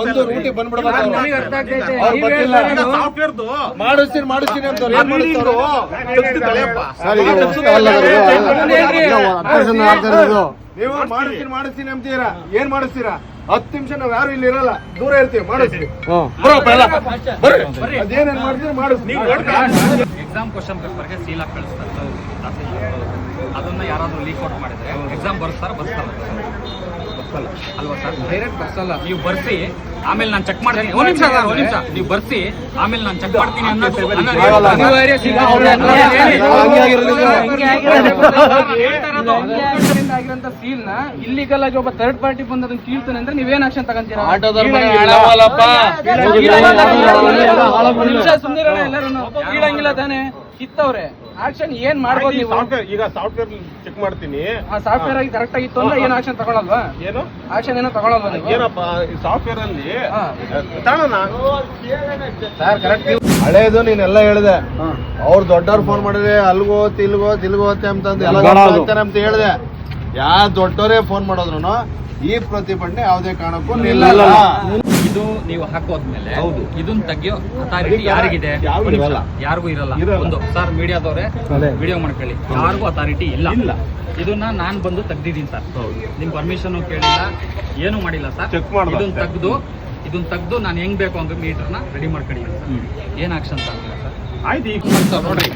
ಒಂದು ರೂಟಿ ಮಾಡಿಸ್ತೀನಿ ಮಾಡಿಸ್ತೀನಿ ಅಂತ ನೀವು ಮಾಡಿಸ್ತೀನಿ ಮಾಡಿಸ್ತೀನಿ ಅಂತೀರಾ? ಏನ್ ಮಾಡಿಸ್ತೀರಾ? ಹತ್ತು ನಿಮಿಷ ನಾವ್ ಯಾರು ಇಲ್ಲಿ ಇರಲ್ಲ. ದೂರ ಇರ್ತೀವಿ ಮಾಡಿಸ್ತೀವಿ. ಅದೇನೇನ್ ಮಾಡ್ತೀರಿ ಮಾಡಿಸ್ತೀವಿ ಎಕ್ಸಾಮ್ ಕ್ವಶನ್ ಪೇಪರ್ಗೆ ಸೀಲ್ ಹಾಕಿ ಕಳಿಸ್ತಾರೆ. ಅದನ್ನ ಯಾರಾದ್ರೂ ಲೀಕ್ ಔಟ್ ಮಾಡಿದ್ರೆ ಎಕ್ಸಾಮ್ ಬರ್ಸ್ತಾರ ಬರ್ಸ್ತಾರ ಅಲ್ವಾ ಸರ್ ಡೈರೆಕ್ಟ್ ಬರ್ಸಲ್ಲ ನೀವು ಬರ್ಸಿ ಆಮೇಲೆ ನಾನು ಚೆಕ್ ಮಾಡ್ತೀನಿ. ಒಂದು ನಿಮಿಷ ಸರ್ ಒಂದು ನಿಮಿಷ. ನೀವು ಬರ್ಸಿ ಆಮೇಲೆ ನಾನು ಚೆಕ್ ಮಾಡ್ತೀನಿ ಆಗಿರೋಂಥ seal ನ illegal ಆಗಿ ಒಬ್ಬ ಥರ್ಡ್ ಪಾರ್ಟಿ ಬಂದು ಅದನ್ನ ಕೀಳ್ತಾನೆ ಅಂದ್ರೆ ನೀವೇನ್ ಆಕ್ಷನ್ ತಗೊಂತೀರಾ? ಆಟೋದವ್ರ ಮನೆ ಹಾಳಾಗಲ್ಲಪ್ಪ. ಒಂದ್ ಎಲ್ಲರೂ ಕೀಳಂಗಿಲ್ಲ ತಾನೆ? ಕಿತ್ತವ್ರೆ. ಆಕ್ಷನ್ ಏನ್ ಮಾಡ್ಬೋದು ನೀವು? ಈಗ ಸಾಫ್ಟ್ವೇರ್ ಚೆಕ್ ಮಾಡ್ತೀನಿ. ಆ ಸಾಫ್ಟ್ವೇರ್ ಆಗಿ ಕರೆಕ್ಟ್ ಆಗಿತ್ತು ಅಂದ್ರೆ ಏನ್ ಆಕ್ಷನ್ ತಗೊಳಲ್ವಾ? ಏನು? ಆಕ್ಷನ್ ಏನೋ ತಗೊಳಲ್ವಾ ನೀವು? ಏನಪ್ಪ ಸಾಫ್ಟ್ವೇರ್ ಅಲ್ಲಿ. ತಾಣನ ಸರ್ ಕರೆಕ್ಟ್ ಹಳೇದು ನೀನೆಲ್ಲ ಹೇಳಿದೆ. ಅವ್ರು ದೊಡ್ಡವ್ರು ಫೋನ್ ಮಾಡಿದ್ರೆ ಅಲ್ಗೋ ತಿಲ್ಗೋ ತಿಲ್ಗೋ ಅಂತಂದು ಎಲ್ಲ ಅಂತ ಹೇಳಿದೆ. ಯಾ ದೊಡ್ಡವರೇ ಫೋನ್ ಮಾಡಿದ್ರು ಈ ಪ್ರತಿಭಟನೆ ಯಾವುದೇ ಕಾರಣಕ್ಕೂ ನಿಲ್ಲಲ್ಲ. ಇದು ನೀವು ಹಾಕೋದ್ಮೇಲೆ ಇದನ್ನ ತೆಗಿಯೋ ಅಥಾರಿಟಿ ಯಾರಿಗಿದೆ? ಯಾರಿಗೂ ಇರಲ್ಲ. ಒಂದು ಸರ್ ಮೀಡಿಯಾದವ್ರೆ ವಿಡಿಯೋ ಮಾಡ್ಕೊಳ್ಳಿ. ಯಾರಿಗೂ ಅಥಾರಿಟಿ ಇಲ್ಲ. ಇಲ್ಲ. ಇದನ್ನ ನಾನ್ ಬಂದು ತೆಗ್ದಿದ್ದೀನಿ ಸರ್. ನಿಮ್ ಪರ್ಮಿಷನ್ ಕೇಳಿಲ್ಲ. ಏನು ಮಾಡಿಲ್ಲ ಸರ್. ಇದನ್ನ. ತೆಗ್ದು ಇದನ್ನ ತೆಗ್ದು ನಾನು ಹೆಂಗ್ ಬೇಕು ಹಂಗ ಮೀಟರ್ನ ರೆಡಿ ಮಾಡ್ಕೊಂಡಿದ್ದೀನಿ ಸರ್ ಏನ್ ಆಕ್ಷನ್ ಸರ್? ಆಯ್ತು ಈಗ ನೋಡ್ರಿ.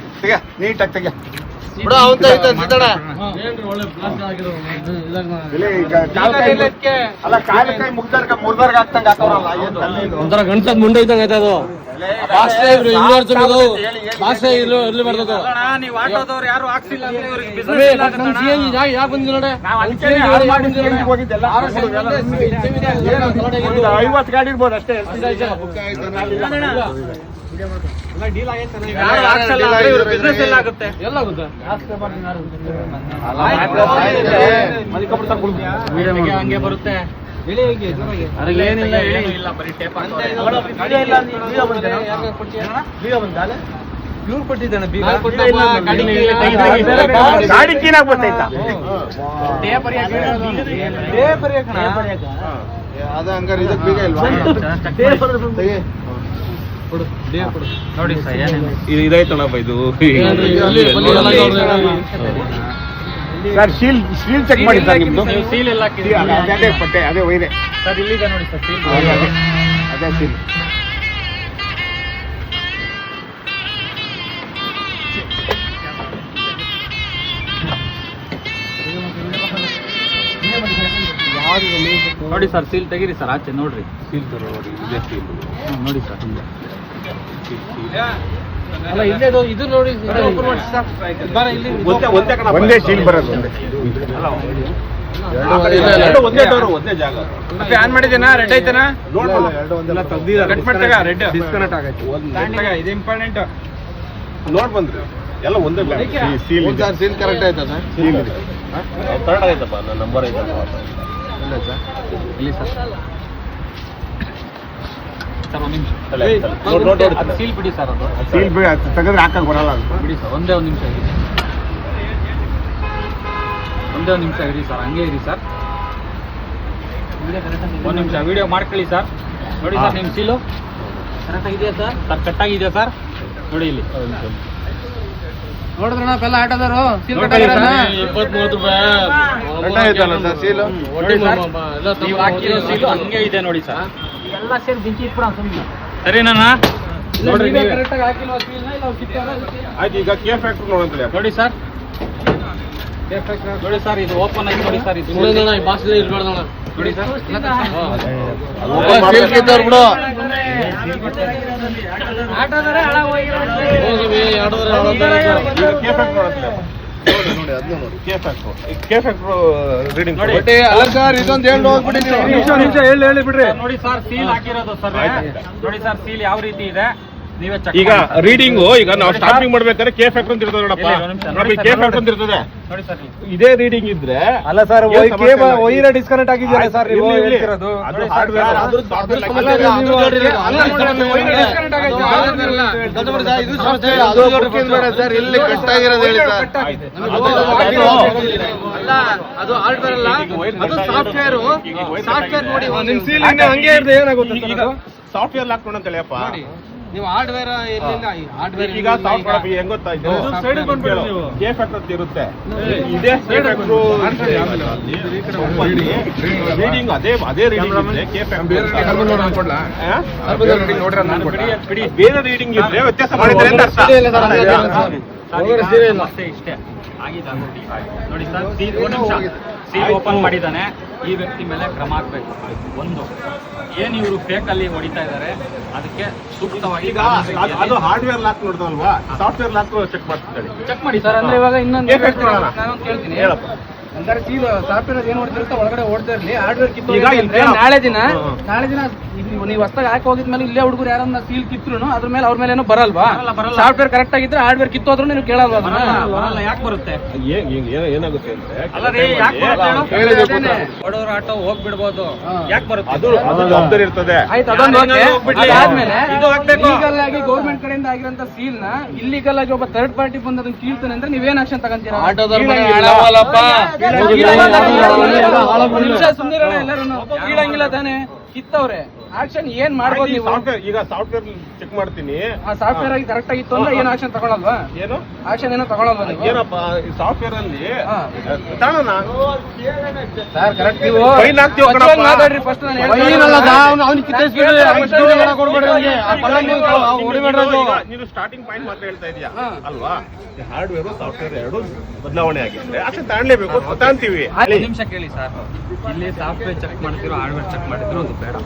ನೀಟಾಗಿ ತೆಗೆ ಬಿಡು ಅವಂತ ಮುಗ್- ಅಲ್ಲ ಕಾಲ್ ಕೈ ಮುಗ್ದರ್ಗ ಮುರ್ದರ್ಗ? ಒಂಥರ ಗಂಟದ ಮುಂಡೆ ಇದ್ದಂಗೆ ಆಯ್ತಾ ಅದು? ಐವತ್ತು ಗಾಡಿ ಇರ್ಬೋದು ಅಷ್ಟೇ ಹಂಗೆ ಬರುತ್ತೆ. ಏನಿಲ್ಲ ಏನೂ ಇಲ್ಲ ಬರೀ ಟೇಪ್ ಇವ್ರು ಕೊಟ್ಟಿದ್ದಾನೆ ಬರ್ತೈತಾ ಅದ ಹಂಗಾರೆ ಇದಕ್ ಬೀಗ ಇಲ್ವಾ ತೆಗಿ. ನೋಡಿ ಸರ್ ಏನೇನು ಇದು ಇದಾಯ್ತಣಪ್ಪ ಇದು ಸರ್ ಶೀಲ್ ಶೀಲ್ ಚೆಕ್ ಮಾಡಿ ಸರ್ ನಿಮ್ದು. ನೀವು ಸೀಲ್ ಎಲ್ಲ ಅದೇ ಪಟ್ಟೆ ಅದೇ ಒಯ್ದೆ. ಸರ್ ಇಲ್ಲಿದೆ ನೋಡಿ ಸರ್ ಸೀಲ್ ಅದೇ ಅದೇ ಅದೇ ನೋಡಿ ಸರ್ ಸೀಲ್ ತೆಗೀರಿ ಸರ್ ಆಚೆ ನೋಡ್ರಿ. ಸೀಲ್ ನೋಡಿ ಇದೇ ನೋಡಿ ಸರ್. ಅಲ್ಲ ಇಲ್ಲೇ ಇದು- ನೋಡಿ ಇದು open ಮಾಡಿ ಸರ್. ಬಾರ ಇಲ್ಲಿ ಒಂದೇ ಒಂದೇ ಶೀಲ್ ಬರೋದು ಒಂದೇ. ಎರಡು ಒಂದೇ ಡೋರು ಒಂದೇ ಜಾಗ. ಆನ್ ಮಾಡಿದೇನಾ ರೆಡ್ ಐತೆನಾ ಕಟ್ ಮಾಡ್ತಾಗ ರೆಡ್ ಡಿಸ್ಕನೆಕ್ಟ್ ಆಗೈತೆ. ಇದು ಇಂಪಾರ್ಟೆಂಟ್ ನೋಡ್ ಬಂದ್ರಿ. ಎಲ್ಲ ಒಂದೇ ಸೀಲ್ ಸಾರಿ ಸೀಲ್ ಕರೆಕ್ಟ್ ಆಯ್ತಾ ಸರ್? ಸೀಲ್ ಇದೆ. ನಂಬರ್ ಐತೆ ಇಲ್ಲಿ ಸರ್. ಸರ್. ಒಂದು ನಿಮಿಷ. ಅಲ್ಲ, ನೋಡ್ ನೋಡ್ ನೋಡಿ. ಅದು ಸೀಲ್ ಬಿಡಿ ಸರ್ ಅದು. ಸೀಲ್ ತೆಗೆದ್ರೆ ಹಾಕಕ್ ಬರಲ್ಲ ಅದು ಬಿಡಿ ಸರ್ ಒಂದೇ ಒಂದು ನಿಮಿಷ ಇರಿ. ಒಂದೇ ಒಂದು ನಿಮಿಷ ಇರಿ ಸರ್ ಹಂಗೆ ಇರಿ ಸರ್. ಒಂದು ನಿಮಿಷ ವಿಡಿಯೋ ಮಾಡ್ಕೊಳ್ಳಿ ಸರ್. ನೋಡಿ ಸರ್ ನಿಮ್ಮ ಸೀಲು. ಕರೆಕ್ಟಾಗಿದೆಯಾ ಸರ್? ಸರ್ ಕಟ್ಟಾಗಿದೆಯಾ ಸರ್? ನೋಡಿ ಇಲ್ಲಿ. ನೋಡಿದ್ರಣ ಪೆಲ್ಲ ಆಟೋದವರು ಸೀಲ್ ನೋಡ್ಕೊಳ್ಳಿ ಕಟ್ಟಾಗಿರೋದ್ನ? ಸರ್. ಇಪ್ಪತ್ತ್ ಮೂವತ್ತು ರೂಪಾಯಿ ಸರ್ ಸೀಲು? ನೋಡಿ ಸರ್. ತಮ್ಮ ನೀವು ಹಾಕಿರೋ ಸೀಲು ಹಂಗೆ ಇದೆ ನೋಡಿ ಸರ್. ಎಲ್ಲ ಸೇರಿ ಬೆಂಕಿ ಸರಿನಾ ನೋಡ್ರಿ ನೀವೇ correct ಹಾಕಿಲ್ವಾ? ಇಲ್ಲ ಅವ್ರು ಕಿತ್ತಾರಾ? ಆಯ್ತು ಈಗ ಕೆ ಫ್ಯಾಕ್ಟ್ರಿ ನೋಡಂತಲೇ. ನೋಡಿ ಸರ್. ನೋಡಿ ಸರ್ ಇದು ಓಪನ್ ಆಗಿ ನೋಡಿ ಸರ್ ಇದು ಇನ್ನೊಂದಣ್ಣ ಈ ನೋಡಿ. ಸರ್. ಸೀಲ್ ಬಿಡು. ಹೋಗಿ ಎರಡೂವರೆ ಕೆ ಫ್ಯಾಕ್ಟ್ರಿ ನೋಡಂತಲೇ. ನೋಡಿ ನೋಡಿ. ಅದನ್ನ ನೋಡಿ K factory K factory reading ನೋಡಿ. ಬಟ್ ಅಲ್ಲ ಸರ್ ಇದೊಂದು ಹೇಳಿ ಹೋಗ್ಬಿಡಿ ನೀವು. ಹೇಳಿ ಹೇಳಿ ಬಿಡ್ರಿ. ನೋಡಿ ಸರ್ ಸೀಲ್ ಹಾಕಿರೋದು ಸರ್. ನೋಡಿ ಸರ್ ಸೀಲ್ ಯಾವ ರೀತಿ ಇದೆ. ಈಗ ರೀಡಿಂಗು ಈಗ ನಾವು ಸ್ಟಾರ್ಟಿಂಗ್ ಮಾಡ್ಬೇಕಾದ್ರೆ ಕೆ ಫ್ಯಾಕ್ಟರ್ ಅಂತ ಇರ್ತದೆ ನೋಡಪ್ಪ ನೋಡಿ ಕೆ ಫ್ಯಾಕ್ಟರ್ ಅಂತ ಇರ್ತದೆ ನೋಡಿ ಸರ್ ಇದೇ ರೀಡಿಂಗ್ ಇದ್ರೆ ಅಲ್ಲ ಸರ್. ವೈರ ಡಿಸ್ಕನೆಕ್ಟ್ ಆಗಿದೆಯಲ್ಲ ಸರ್ ನೀವು. ಹೇಳ್ತಿರೋದು ಸರ್ ಇಲ್ಲಿ ಕಟ್ ಆಗಿರೋದು ಹೇಳಿ ಅಲ್ಲ ಅದು ಹಾರ್ಡ್ವೇರ್ ಅಲ್ಲ ಅದು ಸಾಫ್ಟ್ವೇರ್ ನೋಡಿ ಹಂಗೆ ಇರ್ದೆ ಏನಾಗುತ್ತೆ ಸಾಫ್ಟ್ವೇರ್ ಲಾಕ್ ಅಂತ ತಿಳಿಯಪ್ಪ ನೀವು ಹಾರ್ಡ್ವೇರ್ ಹಾರ್ಡ್ವೇರ್ ಈಗ ಸಾಫ್ಟ್ವೇರ್ ಹೆಂಗ್ ಗೊತ್ತಾ ಇದು side ಬಂದ್ಬಿಡಿ ನೀವು. ಕೆ ಫ್ಯಾಕ್ಟರ್ ಅಂತ ಇರುತ್ತೆ ಇದೇ ಕೆ ರೀಡಿಂಗ್ ಅದೇ ಅದೇ. ರೀಡಿಂಗ್ ಕೆ ಬಿಡಿ ಬೇರೆ ರೀಡಿಂಗ್ ಇದ್ರೆ ವ್ಯತ್ಯಾಸ ಮಾಡಿದ್ರೆ ಅಂತ ಅರ್ಥ? ಇಲ್ಲ ಸರ್, ಇಲ್ಲ. ಇಷ್ಟೇ. ಆಗಿದೆ ನೋಡಿ ಸರ್ ಸೀಲ್ ಒಂದು ನಿಮಿಷ. ಸೀಲ್ ಓಪನ್ ಮಾಡಿದ್ದಾನೆ. ಈ ವ್ಯಕ್ತಿ ಮೇಲೆ ಕ್ರಮ ಆಗಬೇಕು ಒಂದು ಏನು ಇವರು ಫೇಕ್ ಅಲ್ಲಿ ಹೊಡಿತಾ ಇದ್ದಾರೆ ಅದಕ್ಕೆ ಸೂಕ್ತವಾಗಿ ಈಗ ಅದು- ಹಾರ್ಡ್ವೇರ್ ಲಾಕ್ ನೋಡಿದಲ್ವಾ? ಸಾಫ್ಟ್ವೇರ್ ಲಾಕ್ ಚೆಕ್ ಮಾಡ್ತಿದ್ದಾರೆ. ಚೆಕ್ ಮಾಡಿ ಸರ್ ಅಂದ್ರೆ ಇವಾಗ ಇನ್ನೊಂದು ನಾನು? ಕೇಳ್ತೀನಿ. ಹೇಳಪ್ಪ. ನಾಳೆ ದಿನ ನಾಳೆ ದಿನ ನೀವು ಹೊಸ್ತಾಗ ಹಾಕಿ ಹೋಗಿದ್ಮೇಲೆ ಇಲ್ಲೇ ಹುಡುಗರು ಯಾರನ್ನ ಸೀಲ್ ಕಿತ್ರು ಅದ್ರ ಮೇಲೆ ಅವ್ರ ಮೇಲೆ ಏನೋ ಬರಲ್ವಾ. ಸಾಫ್ಟ್ವೇರ್ ಕರೆಕ್ಟ್ ಆಗಿದ್ರೆ ಹಾರ್ಡ್ವೇರ್ ಕಿತ್ತೋದ್ರು ನೀವು ಕೇಳಲ್ವಾ ಅದನ್ನ? ಯಾಕೆ ಬರುತ್ತೆ? ಏನ್- ಏನ್- ಏನ್- ಏನಾಗುತ್ತೆ ಅಂದ್ರೆ ಅಲ್ಲ ರೀ ಯಾಕೆ ಬರುತ್ತೆ ಹೇಳು? ಹೇಳಿದೆ ಅದೇನೆ. ಬಡವ್ರ ಆಟೋ ಹೋಗ್ಬಿಡ್ಬೋದು. ಯಾಕೆ ಬರುತ್ತೆ? ಅದು ಅದು ಇರ್ತದೆ. ಆಯ್ತು ಅದೊಂದು ಹೋಗ್ಬಿಡ್ಲಿ. ಅದಾದ್ಮೇಲೆ ಇದು ಹಾಕ್ಬೇಕು. ಲೀಗಲ್ ಆಗಿ ಗೌರ್ಮೆಂಟ್ ಕಡೆಯಿಂದ ಆಗಿರೋಂತ ಸೀಲ್ನ ಇಲ್ಲಿಗಲ್ ಆಗಿ ಒಬ್ಬ ಥರ್ಡ್ ಪಾರ್ಟಿ ಬಂದು ಅದನ್ನ ಕೀಳ್ತಾನೆ ಅಂದ್ರೆ ನೀವೇನ್ ಆಕ್ಷನ್ ತಗೊಂತೀರಾ? ಮನೆ ಕೀಳಂಗಿಲ್ಲ. ಹಾಳಾಗಲ್ಲಪ್ಪ. ಒಂದ್ ನಿಮಿಷ ಎಲ್ಲರೂ ಕೀಳಂಗಿಲ್ಲ ತಾನೆ ಕಿತ್ತವ್ರೆ. ಆಕ್ಷನ್ ಏನ್ ಮಾಡ್ಬೋದು ನೀವು? ಸಾಫ್ಟ್ವೇರ್ ಈಗ ಸಾಫ್ಟ್ವೇರ್ ಚೆಕ್ ಮಾಡ್ತೀನಿ. ಆ ಸಾಫ್ಟ್ವೇರ್ ಆಗಿ ಕರೆಕ್ಟ್ ಆಗಿತ್ತು ಅಂದ್ರೆ ಏನು ಆಕ್ಷನ್ ತಗೊಳಲ್ವಾ? ಏನು? ಆಕ್ಷನ್ ಏನೋ ತಗೊಳಲ್ವಾ ನೀವು? ಏನಪ್ಪ ಸಾಫ್ಟ್ವೇರ್ ಅಲ್ಲಿ. ತಾಣನ ಸರ್ ಕರೆಕ್ಟ್ ನೀವು. ಫೈನ್ ಹಾಕ್ತೀವಿ ಕಣಪ್ಪ. ಮಾತಾಡ್ರಿ ಫಸ್ಟ್ ನಾನು ಹೇಳ್ತಾ ಏನಲ್ಲ ಅವನು ಅವ್ನು ಅವ್ನಿಗೆ ಕಿತ್ತಿಸ್ಬಿಡಿ ಅವ್ನಿಗೆ ಮಾಡಕ್ ಕೊಡ್ಬೇಡಿ ಅವ್ನಿಗೆ ಅದು. ಈಗ ನೀನು ಸ್ಟಾರ್ಟಿಂಗ್ ಪಾಯಿಂಟ್ ಮಾತ್ರ ಹೇಳ್ತಾ ಇದೀಯಾ. ಅಲ್ವಾ? ಹಾರ್ಡ್ವೇರ್ ಸಾಫ್ಟ್ವೇರ್ ಎರಡು ಬದಲಾವಣೆ ಆಗಿದೆ ಅಷ್ಟೇ ತಾಣಲೇಬೇಕು ತಾಂತೀವಿ ಒಂದು ನಿಮಿಷ ಕೇಳಿ ಸರ್ ಇಲ್ಲಿ ಸಾಫ್ಟ್ವೇರ್ ಚೆಕ್ ಮಾಡ್ತಿರೋ ಹಾರ್ಡ್ವೇರ್ ಚೆಕ್ ಮಾಡ್ತಿರೋ ಬೇಡ.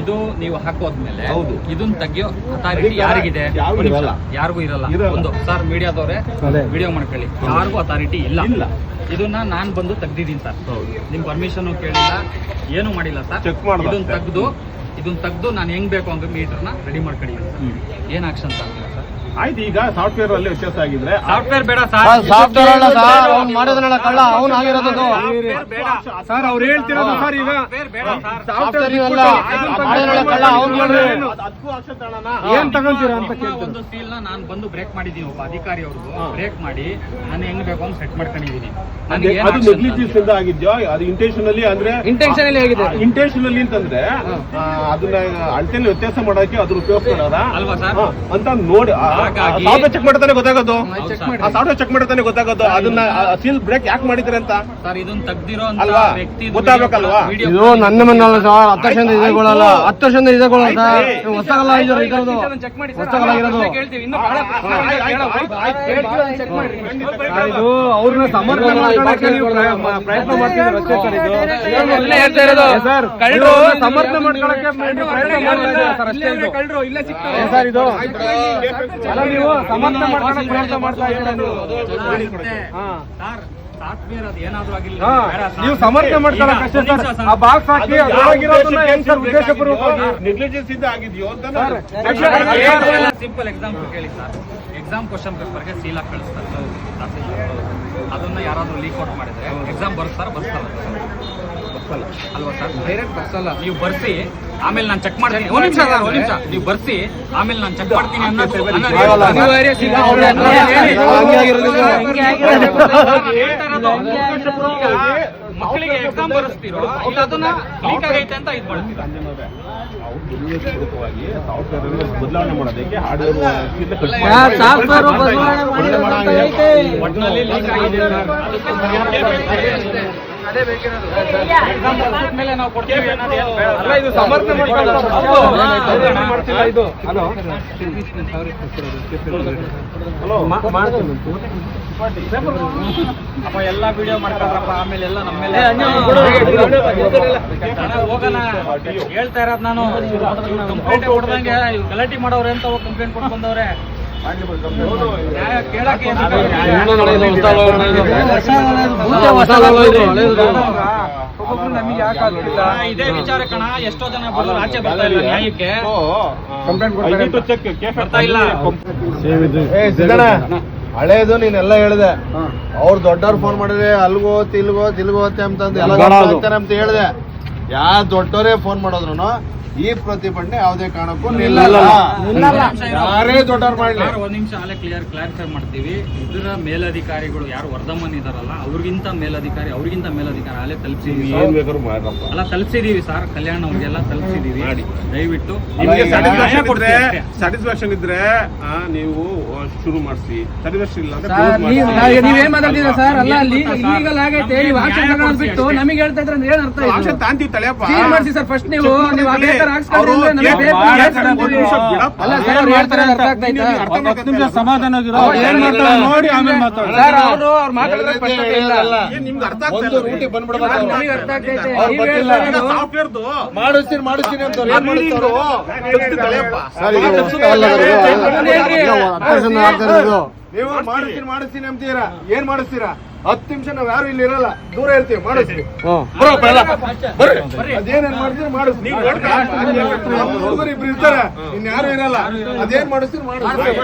ಇದು ನೀವು ಹಾಕೋದ್ಮೇಲೆ ಹೌದು. ಇದನ್ನ ತೆಗಿಯೋ ಅಥಾರಿಟಿ ಯಾರಿಗಿದೆ? ಯಾರಿಗೂ ಇರಲ್ಲ. ಒಂದು ಸರ್ ಮೀಡಿಯಾದವ್ರೆ ವಿಡಿಯೋ ಮಾಡ್ಕೊಳ್ಳಿ. ಯಾರಿಗೂ ಅಥಾರಿಟಿ ಇಲ್ಲ. ಇಲ್ಲ. ಇದನ್ನ ನಾನ್ ಬಂದು ತೆಗ್ದಿದ್ದೀನಿ ಸರ್. ಹೌದು. ನಿಮ್ ಪರ್ಮಿಷನ್ ಕೇಳಿಲ್ಲ. ಏನು ಮಾಡಿಲ್ಲ ಸರ್. ಚೆಕ್ ಮಾಡಿ ಇದನ್ನ. ತೆಗ್ದು ಇದನ್ನ ತೆಗ್ದು ನಾನು ಹೆಂಗ್ ಬೇಕು ಹಂಗ ಮೀಟರ್ನ ರೆಡಿ ಮಾಡ್ಕೊಳ್ಳಿ ಸರ್ ಏನ್ ಆಕ್ಷನ್ ಸರ್ ಆಯ್ತು ಈಗ ಸಾಫ್ಟ್ವೇರ್ ಅಲ್ಲಿ ವ್ಯತ್ಯಾಸ ಆಗಿದ್ರೆ ಸಾಫ್ಟ್ವೇರ್ ಬೇಡ ಸರ್, ಸಾಫ್ಟ್ವೇರ್ ಅಲ್ಲ ಸರ್. ಅವ್ನು ಕಳ್ಳ ಅವ್ನು ಆಗಿರೋದು ಸರ್ ಅವ್ರು ಹೇಳ್ತಿರೋದು ಸರ್. ಈಗ ಸಾಫ್ಟ್ವೇರ್ ಮಾಡೋದನ್ನಲ್ಲ ಕಳ್ಳ ಅವ್ನು ಏನ್? ತಗೊಂತೀರಾ ಅಂತ ಒಂದು ಸೀಲ್ನ ನಾನು ಬಂದು ಬ್ರೇಕ್ ಮಾಡಿದೀನಿ ಒಬ್ಬ ಅಧಿಕಾರಿ ಅವ್ರಿಗೂ ಬ್ರೇಕ್ ಮಾಡಿ ನಾನು ಹೆಂಗ್ ಬೇಕು ಅಂತ ಸೆಟ್ ಮಾಡ್ಕೊಂಡಿದ್ದೀನಿ. ನನಗೆ ಅದು action ನೆಗ್ಲಿಜೆನ್ಸ್ ಇಂದ ಆಗಿದ್ಯೋ? ಅದು ಇಂಟೆನ್ಷನಲಿ ಅಂದ್ರೆ ಇಂಟೆನ್ಷನಲಿ ಆಗಿದೆ. ಇಂಟೆನ್ಷನಲಿ ಅಂತಂದ್ರೆ ಅದನ್ನ ಅಳತೆಯಲ್ಲಿ ವ್ಯತ್ಯಾಸ ಮಾಡೋಕೆ ಅದ್ರ ಉಪಯೋಗ ಅಲ್ವಾ ಸರ್? ಅಂತ ನೋಡಿ ಸಾಫ್ಟ್ವೇರ್ ಚೆಕ್ ಮಾಡ್ತಾನೆ ಗೊತ್ತಾಗೋದು? ಆ ಸಾಫ್ಟ್ವೇರ್ ಚೆಕ್ ಮಾಡ್ತಾನೆ ಗೊತ್ತಾಗೋದು. ಅದನ್ನ ಸೀಲ್ ಬ್ರೇಕ್ ಯಾಕೆ ಮಾಡಿದ್ರೆ ಅಂತ? ಸರ್ ಇದನ್ನ ತೆಗ್ದಿರೋ ಅಲ್ವಾ? ಗೊತ್ತಾಗ್ಬೇಕಲ್ವಾ? ಇದು ನನ್ನ ಮನೆಯಲ್ಲ ಸರ್ ಹತ್ತು ವರ್ಷದಿಂದ ಇದೇಗೊಳ್ಳಲ್ಲ ಹತ್ತು ವರ್ಷದಿಂದ ಸರ್ ಹೊಸಗಲ್ಲ ಇದು ಇರೋದು ಹೊಸಗಲ್ಲ ಇರೋದು. ಇದು ಅವ್ರನ್ನ ಸಮರ್ಥನೆ ಮಾಡ್ಕೊಳಕ್ಕೆ ಪ್ರಯತ್ನ ಮಾಡ್ತಿದ್ರು ಅಷ್ಟೇ ಸರ್ ಇದು? ಸರ್ ಕಳ್ರು ಸಮರ್ಥನೆ ಮಾಡ್ಕೊಳಕ್ಕೆ ಪ್ರಯತ್ನ ಮಾಡ್ತಾ ಸರ್ ಅಷ್ಟೇ ಇದು? ಕಳ್ರು ಇಲ್ಲೇ ಸಿಗ್ತಾರೆ ಸರ್ ಇದು ಅಲ್ಲ ನೀವು ಸಮರ್ಥನೆ ಮಾಡ್ತಾರೆ ಪ್ರಯತ್ನ ಮಾಡ್ತಾ ಇದ್ದೀರಾ ನೀವು. ಹಾ. ಸರ್ ಸಾಫ್ಟ್ವೇರ್ ಅದು ಏನಾದ್ರೂ ಆಗಿಲ್ಲ. ಹಾ, ಬೇಡ ನೀವು ಸಮರ್ಥನೆ ಮಾಡ್ಕೊಳಕ್ಕೆ ಅಷ್ಟೇ ಸರ್. ಆ ಬಾಕ್ಸ್ ಹಾಕಿ ಅದ್ರೊಳಗಿರೋದನ್ನ ಏನ್ ಸರ್ ಉದ್ದೇಶಪೂರ್ವಕವಾಗಿ ನೆಗ್ಲಿಜೆನ್ಸ್ ಇಂದ ಆಗಿದ್ಯೋ ಅಂತ ಸರ್, ಸಿಂಪಲ್ ಎಕ್ಸಾಂಪಲ್ ಕೇಳಿ ಸರ್. ಎಕ್ಸಾಮ್ ಕ್ವಶನ್ ಪೇಪರ್ಗೆ ಸೀಲ್ ಹಾಕಿ ಕಳಿಸ್ತಾರೆ. ಅದನ್ನ ಯಾರಾದ್ರೂ ಲೀಕ್ ಔಟ್ ಮಾಡಿದ್ರೆ ಎಕ್ಸಾಮ್ ಬರ್ಸ್ತಾರ ಬರ್ಸ್ತಾರ ಅಲ್ವಾ ಸರ್? ಡೈರೆಕ್ಟ್ ಬರ್ಸಲ್ಲ ನೀವು ಬರ್ಸಿ ಆಮೇಲೆ ನಾನು ಚೆಕ್ ಮಾಡ್ತೀನಿ. ಒಂದ್ ನಿಮಿಷ ಸರ್ ಒಂದ್ ನಿಮಿಷ. ನೀವು ಬರ್ಸಿ ಆಮೇಲೆ ನಾನು ಚೆಕ್ ಮಾಡ್ತೀನಿ ಅನ್ನೋದು. ಮಕ್ಕಳಿಗೆ ಎಕ್ಸಾಮ್ ಬರೆಸ್ತಿರೋ? ಇಲ್ಲ ಅದನ್ನ ಲೀಕ್ ಆಗೈತೆ ಅಂತ ಇದು ಮಾಡ್ತೀರಾ? ಬದಲಾವಣೆ ಮಾಡೋದಕ್ಕೆ ಹಾರ್ಡ್ವೇರ್ ಸಾಫ್ಟ್ವೇರ್ ಬದಲಾವಣೆ ಮಾಡಿರೋದು ಒಟ್ಟಿನಲ್ಲಿ ಲೀಕ್ ಆಗಿದೆ. ಅಪ್ಪ ಎಲ್ಲ ವಿಡಿಯೋ ಮಾಡ್ಕೊಂಡ್ರಪ್ಪ ಆಮೇಲೆ ಎಲ್ಲ ನಮ್ಮ ಮೇಲೆ ಅಣ್ಣ, ಹೋಗಣ. ಹೇಳ್ತಾ ಇರೋದು ನಾನು. ಕಂಪ್ಲೇಂಟ್ ಗಲಾಟಿ ಗಲಾಟೆ ಮಾಡೋರೆ ಅಂತ ಕಂಪ್ಲೇಂಟ್ ಕೊಟ್ಟು ಬಂದವ್ರೆ? ಇದು. ವಿಚಾರ ಕಣ ಎಷ್ಟೋ ಜನ ಆಚೆ ಬರ್ತಾ ಇಲ್ಲ ನ್ಯಾಯಕ್ಕೆ ಬರ್ತಾ ಇಲ್ಲ ಹಳೇದು. ನೀನೆಲ್ಲ ಹೇಳಿದೆ ಅವ್ರು ದೊಡ್ಡವ್ರು ಫೋನ್ ಮಾಡಿದ್ರೆ ಅಲ್ಗೋ ತಿಲ್ಗೋ ತಿಲ್ಗೋತೆ ಅಂತಂದು ಎಲ್ಲ ಅಂತ ಹೇಳಿದೆ. ಯಾ ದೊಡ್ಡವರೇ ಫೋನ್ ಮಾಡಿದ್ರು ಈ ಪ್ರತಿಭಟನೆ ಯಾವುದೇ ಕಾರಣಕ್ಕೂ ನಿಲ್ಲಲ್ಲ. ಯಾರೇ ದೊಡ್ಡವ್ರು ಮಾಡಲಿ. ಒಂದ್ ನಿಮಿಷ ಅಲ್ಲೇ ಕ್ಲಿಯರ್ ಕ್ಲಾರಿಫೈ ಮಾಡ್ತೀವಿ. ಇದರ ಮೇಲಧಿಕಾರಿಗಳು ಯಾರು ವರ್ಧಮನ್ ಇದಾರಲ್ಲ ಅವ್ರಿಗಿಂತ ಮೇಲಧಿಕಾರಿ ಅವ್ರಿಗಿಂತ ಮೇಲಧಿಕಾರಿ ಅಲ್ಲೇ ತಲುಪಿಸಿದೀವಿ ಏನ್ ಬೇಕಾದ್ರೂ ಮಾಡ್ರಪ್ಪ. ಅಲ್ಲ ತಲುಪಿಸಿದೀವಿ ಸರ್. ಕಲ್ಯಾಣ ಅವ್ರಿಗೆಲ್ಲ ತಲುಪಿಸಿದೀವಿ. ದಯವಿಟ್ಟು ನಿಮಗೆ ಸ್ಯಾಟಿಸ್ಫ್ಯಾಕ್ಷನ್ ಇದ್ರೆ ಸ್ಯಾಟಿಸ್ಫ್ಯಾಕ್ಷನ್ ಇದ್ರೆ ಆ, ನೀವು ಶುರು ಮಾಡಿಸಿ. ಸ್ಯಾಟಿಸ್ಫ್ಯಾಕ್ಷನ್ ಇಲ್ಲ. ನೀವೇನ್ ಮಾತಾಡ್ತೀರಾ ಸರ್? ಅಲ್ಲ ಅಲ್ಲಿ ಇಲ್ಲ ಸರ್. ಲೀಗಲ್ ಆಗೈತೆ. ನಮ್ಗೆ ನೀವು ಆಕ್ಷನ್ ಬಿಟ್ಟು ನಮಗೆ ಹೇಳ್ತಾ ಇದ್ರೆ ಏನ್ ಅರ್ಥ ಆಕ್ಷನ್ ತಾಂತೀವಿ ತಲೆಯಪ್ಪ ಮಾಡಿಸಿ ಸರ್ ಫಸ್ಟ್ ನೀವು. ನೀವು ಮಾಡಿಸ್ತೀನಿ ಮಾಡಿಸ್ತೀನಿ ಅಂತ ಮಾಡಿಸ್ತೀನಿ ಮಾಡಿಸ್ತೀನಿ ಅಂತೀರಾ? ಏನ್ ಮಾಡಿಸ್ತೀರಾ? ಹತ್ತು ನಿಮಿಷ ನಾವ್ ಯಾರು ಇಲ್ಲಿ ಇರಲ್ಲ ದೂರ ಇರ್ತೀವಿ ಮಾಡಿಸ್ತೀವಿ ಅದೇನೇನ್ ಮಾಡ್ತೀರಿ ಮಾಡಿಸ್ತೀವಿ ಹುಡುಗರು ಇಬ್ರು ಇರ್ತಾರೆ ಇನ್ ಯಾರು ಇರಲ್ಲ ಅದೇನ್ ಮಾಡಿಸ್ತೀರಿ ಮಾಡಿಸ್ತೀವಿ